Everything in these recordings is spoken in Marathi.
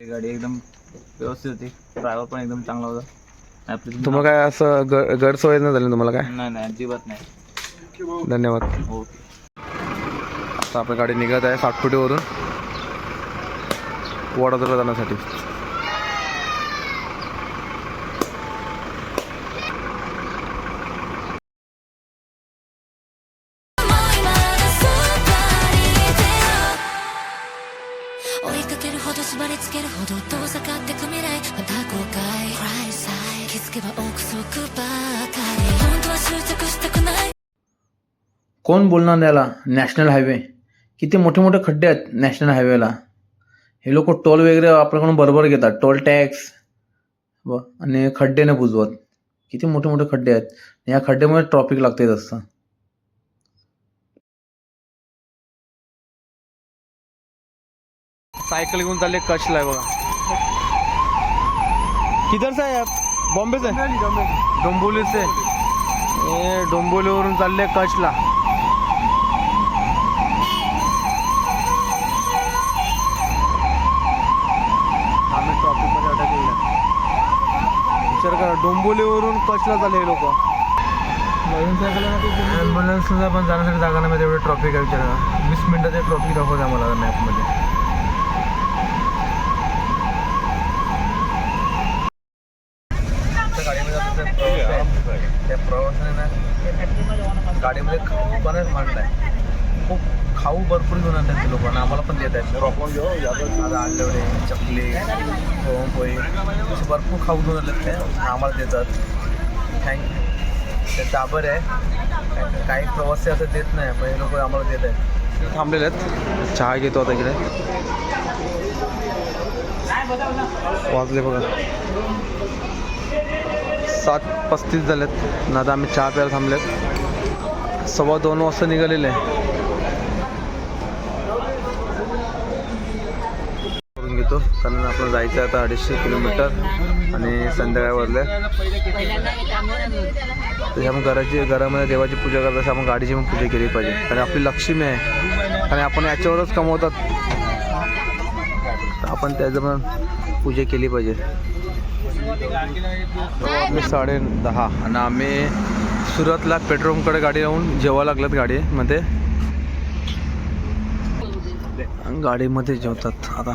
ही गाडी एकदम व्यवस्थित होती. ड्रायव्हर पण एकदम चांगला होता. आपली तुम्हाला काय असं ग गैरसोय नाही झाली तुम्हाला काय? नाही नाही अजिबात नाही. धन्यवाद. ओके आता आपली गाडी निघत आहे सातपुटीवरून वडोदरा जाण्यासाठी. कोण बोलणार याला नॅशनल हायवे किती मोठे मोठे खड्डे आहेत नॅशनल हायवेला हे लोक टोल वगैरे आपल्याकडून बरोबर घेतात. टोल टॅक्स व आणि खड्डे नाही बुजवत. किती मोठे मोठे खड्डे आहेत. या खड्ड्यामुळे ट्रॉफिक लागते जास्त. सायकल घेऊन चालले कचला आहे बघा. किधर बॉम्बेच आहे. डोंबोलीच आहे. हे डोंबोलीवरून चालले कचला आम्ही ट्रॉफिकमध्ये अडकलेलो विचार करा डोंबोलीवरून कचला चालले लोक. ॲम्ब्युलन्सला पण जाण्यासाठी जागा नाही एवढी ट्रॉफिक आहे विचार करा. वीस मिनटाचे ट्रॉफिक दाखवत आम्हाला मॅपमध्ये त्या गाडीमध्ये आता जे प्रवास आहे, त्या प्रवासाने ना गाडीमध्ये खाऊ पण खूप खाऊ भरपूर घेऊन आणतात ते लोकांना आम्हाला पण देत आहेत. आता आंडवडे चकली पोळी असे भरपूर खाऊ घेऊन आणतात ते. आम्हाला देतात. थँक्यू ते आभार आहे. काही प्रवासी असं देत नाही पण हे लोक आम्हाला देत आहेत. थांबलेले आहेत. चहा घेतो आता इकडे. वाजले बघा. सात पस्तीस झालेत. ना आता आम्ही चहा प्यायला थांबलेत. सव्वा दोन वाजता निघालेले आहे. करून घेतो. कारण आपण जायचं आहे आता अडीचशे किलोमीटर आणि संध्याकाळ वाजले तर आपण घराची घरामध्ये देवाची पूजा करत असं आपण गाडीची पण पूजा केली पाहिजे. कारण आपली लक्ष्मी आहे. आणि आपण याच्यावरच कमवतात. आपण त्याचं पण पूजा केली पाहिजे. साडे दहा आणि आम्ही सुरतला पेट्रोल गाडी लावून जेवा लागल्यात गाडीमध्ये. गाडीमध्ये जेवतात आता.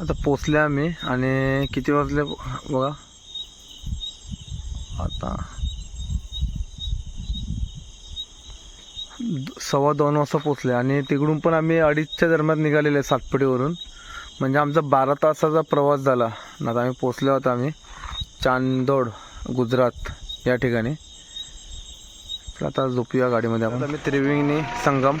आता पोचले आम्ही आणि किती वाजले बघा? आता सव्वा दोन वाजता पोचले आणि तिकडून पण आम्ही अडीचच्या दरम्यान निघालेले सातपडीवरून म्हणजे आमचा बारा तासाचा प्रवास झाला. आता आम्ही पोचलो होतो आम्ही. चांदोड गुजरात या ठिकाणी. आता झोपूया गाडीमध्ये आपण. आम्ही त्रिवेणी संगम.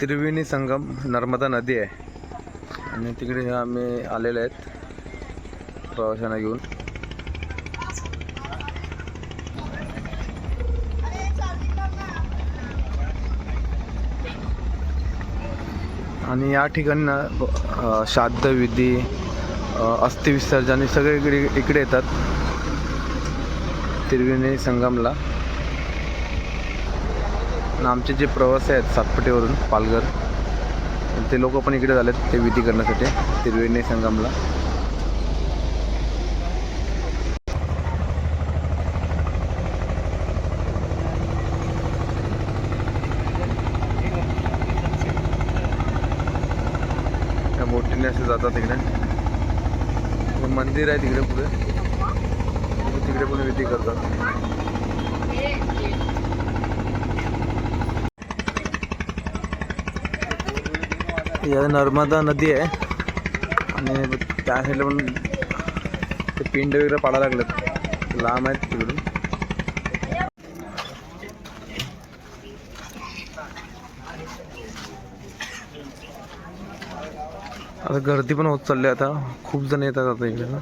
त्रिवेणी संगम नर्मदा नदी आहे. आणि तिकडे आम्ही आलेले आहेत प्रवाशांना घेऊन. आणि या ठिकाणी ना श्राद्धविधी श्राद्ध विधी अस्थिविसर्जन हे सगळे इकडे इकडे येतात. त्रिवेणी संगमला. आमचे जे प्रवासी आहेत सातपटीवरून पालघर. ते लोक पण इकडे झालेत ते विधी करण्यासाठी त्रिवेणी संगमला. त्या बोटीने असे जातात तिकडे. मंदिर आहे तिकडे पुढे. तिकडे पण विधी करतात. या नर्मदा नदी आहे. आणि त्या साईडला पण ते पिंड वगैरे पाडायला लागलेत. लांब आहेत तिकडून. आता गर्दी पण होत चालली आहे आता. खूप जण येतात आता इकडे. ना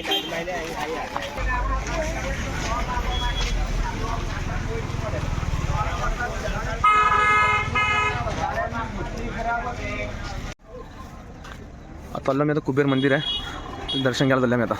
आता चाललो मी आता कुबेर मंदिर आहे. दर्शन घ्यायला चाललं मी आता.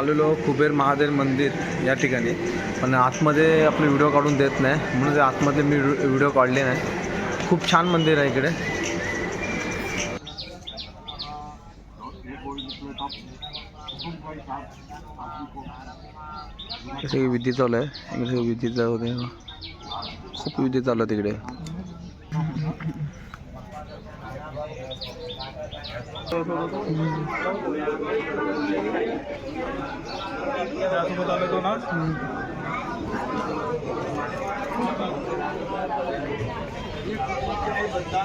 आलेलो कुबेर महादेव मंदिर या ठिकाणी. पण आतमध्ये आपले व्हिडिओ काढून देत नाही. म्हणून ते आतमध्ये मी व्हिडिओ काढले नाही. खूप छान मंदिर आहे इकडे. सगळी विधी चालू आहे. इकडे विधी चालू आहे खूप विधी चालू आहे तिकडे. बता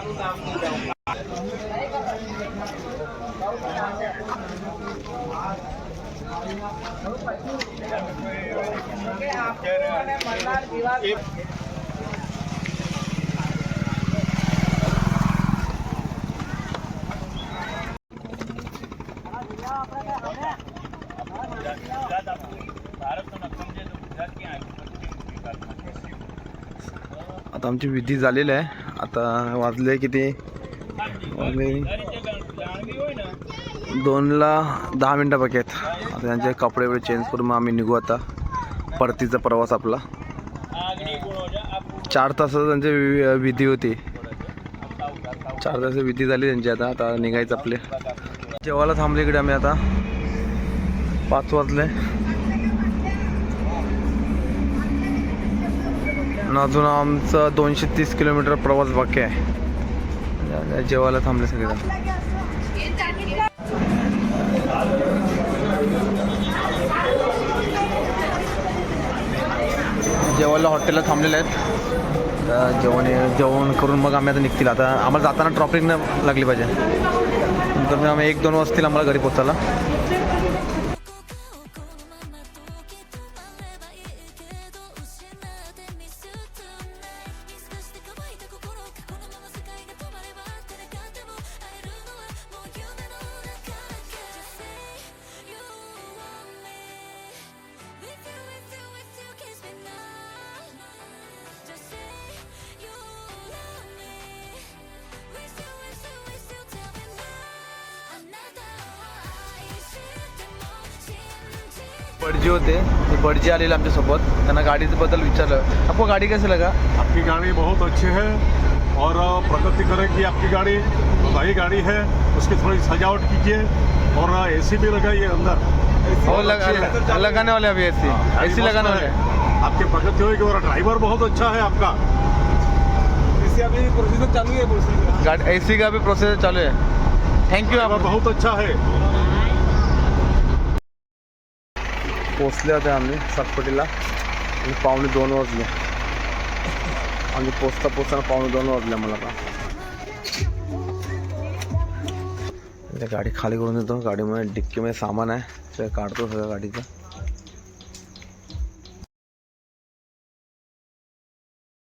आप आता आमची विधी झालेली आहे. आता वाजले किती? वाजले दोनला दहा मिनटं बाकी आहेत. आता त्यांचे कपडे वगैरे चेंज करून मग आम्ही निघू आता. परतीचा प्रवास आपला. चार तासाचं त्यांची वि- विधी होती. चार तास विधी झाली त्यांची आता. आता निघायचं आपले. जेवायला थांबले इकडे आम्ही आता. पाच वाजले. अजून आमचं दोनशे तीस किलोमीटर प्रवास बाकी आहे. जेवायला थांबले सगळेजण. जेवायला हॉटेलला थांबलेले आहेत. जेवण जेवण करून मग आम्ही आता निघतील. आता आम्हाला जाताना ट्रॉफिक न लागली पाहिजे. नंतर आम्ही एक दोन वाजतील आम्हाला घरी पोचायला बडजी होते ते बडजी आलेले आमच्यासोबत. त्यांना गाडीबद्दल विचारलं. आपको गाडी कैसे लगा? आपकी गाड़ी बहुत अच्छी है और प्रगति करेगी आपकी गाड़ी नई गाड़ी है उसकी थोड़ी सजावट कीजिए और एसी भी लगाइए अंदर। और अच्छी है। लगा, लगाने वाले अभी एसी गाड़ी एसी लगाने वाले। आपकी प्रगति होगी और ड्राइवर बहुत अच्छा है आपका। गाडी एसी का भी प्रोसीजर चालू है। थैंक यू आपण बहुत अच्छा है। पोचले होते आम्ही सातपटीला. आणि पावणे दोन वाजले. आम्ही पोचता पोचताना पावणे दोन वाजले मला आता गाडी खाली करून देतो. गाडीमध्ये डिक्कीमध्ये सामान आहे. ते काढतो सगळ्या गाडीचं.